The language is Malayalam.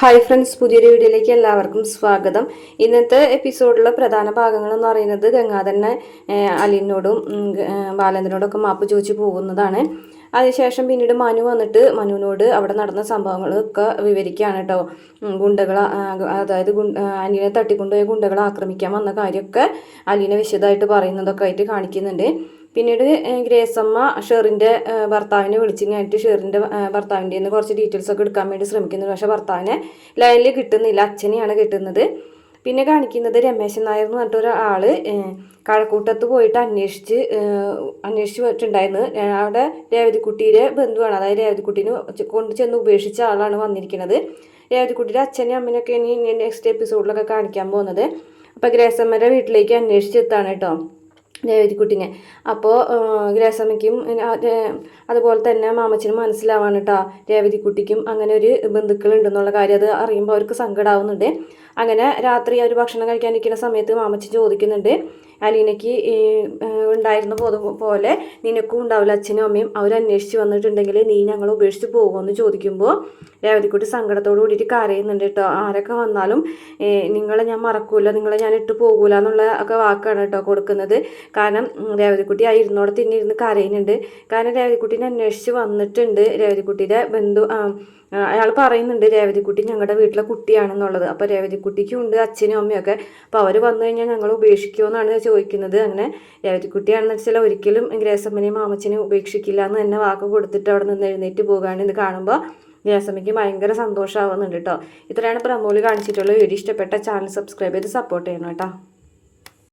ഹായ് ഫ്രണ്ട്സ് പുതിയൊരു വീഡിയോയിലേക്ക് എല്ലാവർക്കും സ്വാഗതം. ഇന്നത്തെ എപ്പിസോഡിലെ പ്രധാന ഭാഗങ്ങൾ എന്ന് പറയുന്നത് ഗംഗാധരനെ അലിനോടും ബാലേന്ദ്രനോടൊക്കെ മാപ്പ് ചോദിച്ചു പോകുന്നതാണ്. അതിനുശേഷം പിന്നീട് മനു വന്നിട്ട് മനുവിനോട് അവിടെ നടന്ന സംഭവങ്ങളൊക്കെ വിവരിക്കുകയാണ് കേട്ടോ. ഗുണ്ടകൾ അതായത് ആ, അനിയനെ തട്ടിക്കൊണ്ടുപോയ ഗുണ്ടകളെ ആക്രമിക്കാൻ വന്ന കാര്യമൊക്കെ അലീനെ വിശദമായിട്ട് പറയുന്നതൊക്കെ ആയിട്ട് കാണിക്കുന്നുണ്ട്. പിന്നീട് ഗ്രേസമ്മ ഷെറിന്റെ ഭർത്താവിനെ വിളിച്ച് കഴിഞ്ഞിട്ട് ഷെറിന്റെ ഭർത്താവിന്റെ നിന്ന് കുറച്ച് ഡീറ്റെയിൽസ് ഒക്കെ എടുക്കാൻ വേണ്ടി ശ്രമിക്കുന്നുണ്ട്. പക്ഷേ ഭർത്താവിനെ ലൈനിൽ കിട്ടുന്നില്ല. അച്ഛനെയാണ് കിട്ടുന്നത്. പിന്നെ കാണിക്കുന്നത് രമേശൻ നായർ എന്ന് പറഞ്ഞിട്ട് ഒരാൾ കഴക്കൂട്ടത്ത് പോയിട്ട് അന്വേഷിച്ച് അന്വേഷിച്ച് പോയിട്ടുണ്ടായിരുന്നു അവിടെ രേവതിക്കുട്ടിയുടെ ബന്ധുവാണ്. അതായത് രേവതിക്കുട്ടീനെ കൊണ്ട് ചെന്ന് ഉപേക്ഷിച്ച ആളാണ് വന്നിരിക്കുന്നത്. രേവതിക്കുട്ടിയുടെ അച്ഛനെയും അമ്മനൊക്കെ ഇനി നെക്സ്റ്റ് എപ്പിസോഡിലൊക്കെ കാണിക്കാൻ പോകുന്നത്. അപ്പോൾ ഗ്രേസമ്മയുടെ വീട്ടിലേക്ക് അന്വേഷിച്ചെത്താണ് കേട്ടോ രേവതിക്കുട്ടിനെ അപ്പോൾ രേ- അതുപോലെ തന്നെ മാമച്ചനും മനസ്സിലാവാണ് കേട്ടോ രേവതിക്കുട്ടിക്കും അങ്ങനെ ഒരു ബന്ധുക്കൾ ഉണ്ടെന്നുള്ള കാര്യം. അത് അറിയുമ്പോൾ അവർക്ക് സങ്കടമാവുന്നുണ്ട് അങ്ങനെ രാത്രി അവർ ഭക്ഷണം കഴിക്കാനിരിക്കുന്ന സമയത്ത് മാമച്ചൻ ചോദിക്കുന്നുണ്ട് അലീനയ്ക്ക് ഉണ്ടായിരുന്ന പോലെ നിനക്കും ഉണ്ടാവില്ല അച്ഛനും അമ്മയും അവർ അന്വേഷിച്ച് വന്നിട്ടുണ്ടെങ്കിൽ നീ ഞങ്ങൾ ഉപേക്ഷിച്ച് പോകുമെന്ന് ചോദിക്കുമ്പോൾ രേവതിക്കുട്ടി സങ്കടത്തോട് കൂടിയിട്ട് കരയുന്നുണ്ട് കേട്ടോ. ആരൊക്കെ വന്നാലും നിങ്ങളെ ഞാൻ മറക്കൂല നിങ്ങളെ ഞാൻ ഇട്ട് പോകൂല എന്നുള്ള ഒക്കെ വാക്കാണ് കേട്ടോ കൊടുക്കുന്നത്. കാരണം രേവതിക്കുട്ടി ആ ഇരുന്നോടെ തന്നെ ഇരുന്ന് കരയുന്നുണ്ട്. കാരണം രേവതിക്കുട്ടീനെ അന്വേഷിച്ച് വന്നിട്ടുണ്ട്. രേവതിക്കുട്ടിയുടെ ബന്ധു അയാൾ പറയുന്നുണ്ട് രേവതിക്കുട്ടി ഞങ്ങളുടെ വീട്ടിലെ കുട്ടിയാണെന്നുള്ളത്. അപ്പോൾ രേവതിക്കുട്ടിക്കും ഉണ്ട് അച്ഛനും അമ്മയൊക്കെ. അപ്പോൾ അവർ വന്നു കഴിഞ്ഞാൽ ഞങ്ങൾ ഉപേക്ഷിക്കുമോ എന്നാണ് ചോദിക്കുന്നത് അങ്ങനെ രേവതിക്കുട്ടിയാണെന്ന് വെച്ചാൽ ഒരിക്കലും ഗ്രേസമ്മനെയും മാമച്ചനെയും ഉപേക്ഷിക്കില്ല എന്ന് തന്നെ വാക്ക് കൊടുത്തിട്ട് അവിടെ നിന്ന് എഴുന്നേറ്റ് പോകുകയാണ് ഇത് കാണുമ്പോൾ ഗ്രേസമ്മയ്ക്ക് ഭയങ്കര സന്തോഷമാവുന്നുണ്ട് കേട്ടോ. ഇത്രയാണ് പ്രമോൽ കാണിച്ചിട്ടുള്ള വീഡിയോ. ഇഷ്ടപ്പെട്ട ചാനൽ സബ്സ്ക്രൈബ് ചെയ്ത് സപ്പോർട്ട് ചെയ്യണം കേട്ടോ.